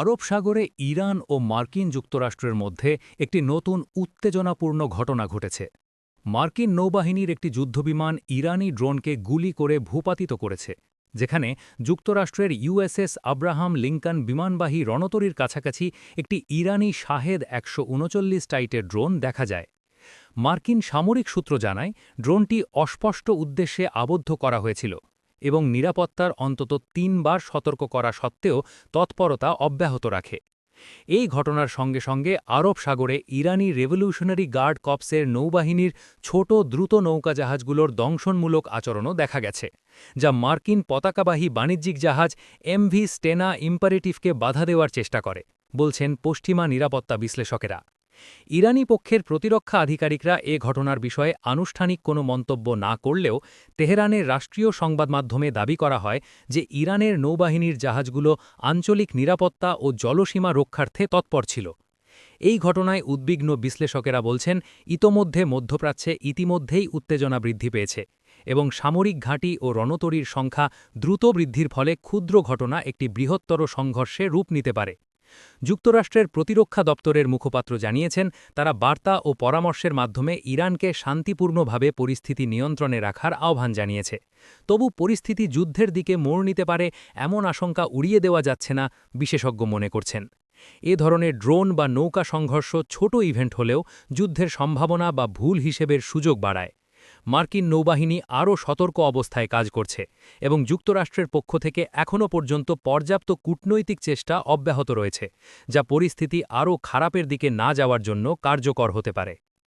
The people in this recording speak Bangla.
আরব সাগরে ইরান ও মার্কিন যুক্তরাষ্ট্রের মধ্যে একটি নতুন উত্তেজনাপূর্ণ ঘটনা ঘটেছে। মার্কিন নৌবাহিনীর একটি যুদ্ধবিমান ইরানি ড্রোনকে গুলি করে ভূপাতিত করেছে, যেখানে যুক্তরাষ্ট্রের ইউএসএস আব্রাহাম লিঙ্কন বিমানবাহী রণতরীর কাছাকাছি একটি ইরানি শাহেদ একশো উনচল্লিশ টাইটের ড্রোন দেখা যায়। মার্কিন সামরিক সূত্র জানায়, ড্রোনটি অস্পষ্ট উদ্দেশ্যে আবদ্ধ করা হয়েছিল। এবং নিরাপত্তার অন্তত তিনবার সতর্ক করা সত্ত্বেও তৎপরতা অব্যাহত রাখে। এই ঘটনার সঙ্গে সঙ্গে আরব সাগরে ইরানি রেভলিউশনারি গার্ড কপসের নৌবাহিনীর ছোট দ্রুত নৌকাজাহাজগুলোর দংশনমূলক আচরণও দেখা গেছে, যা মার্কিন পতাকাবাহী বাণিজ্যিক জাহাজ এমভি স্টেনা ইম্পারেটিভকে বাধা দেওয়ার চেষ্টা করে, বলছেন পশ্চিমা নিরাপত্তা বিশ্লেষকেরা। ইরানি পক্ষের প্রতিরক্ষা আধিকারিকরা এ ঘটনার বিষয়ে আনুষ্ঠানিক কোনো মন্তব্য না করলেও তেহরানের রাষ্ট্রীয় সংবাদ মাধ্যমে দাবি করা হয় যে ইরানের নৌবাহিনীর জাহাজগুলো আঞ্চলিক নিরাপত্তা ও জলসীমা রক্ষার্থে তৎপর ছিল। এই ঘটনায় উদ্বিগ্ন বিশ্লেষকেরা বলছেন, ইতোমধ্যে মধ্যপ্রাচ্যে ইতিমধ্যেই উত্তেজনা বৃদ্ধি পেয়েছে এবং সামরিক ঘাঁটি ও রণতরীর সংখ্যা দ্রুত বৃদ্ধির ফলে ক্ষুদ্র ঘটনা একটি বৃহত্তর সংঘর্ষে রূপ নিতে পারে। যুক্তরাষ্ট্রের প্রতিরক্ষা দপ্তরের মুখপাত্র জানিয়েছেন, তারা বার্তা ও পরামর্শের মাধ্যমে ইরানকে শান্তিপূর্ণভাবে পরিস্থিতি নিয়ন্ত্রণে রাখার আহ্বান জানিয়েছে। তবু পরিস্থিতি যুদ্ধের দিকে মোড় নিতে পারে এমন আশঙ্কা উড়িয়ে দেওয়া যাচ্ছে না, বিশেষজ্ঞ মনে করছেন। এ ধরনের ড্রোন বা নৌকা সংঘর্ষ ছোট ইভেন্ট হলেও যুদ্ধের সম্ভাবনা বা ভুল হিসেবের সুযোগ বাড়ায়। মার্কিন নৌবাহিনী আরও সতর্ক অবস্থায় কাজ করছে এবং যুক্তরাষ্ট্রের পক্ষ থেকে এখনও পর্যন্ত পর্যাপ্ত কূটনৈতিক চেষ্টা অব্যাহত রয়েছে, যা পরিস্থিতি আরও খারাপের দিকে না যাওয়ার জন্য কার্যকর হতে পারে।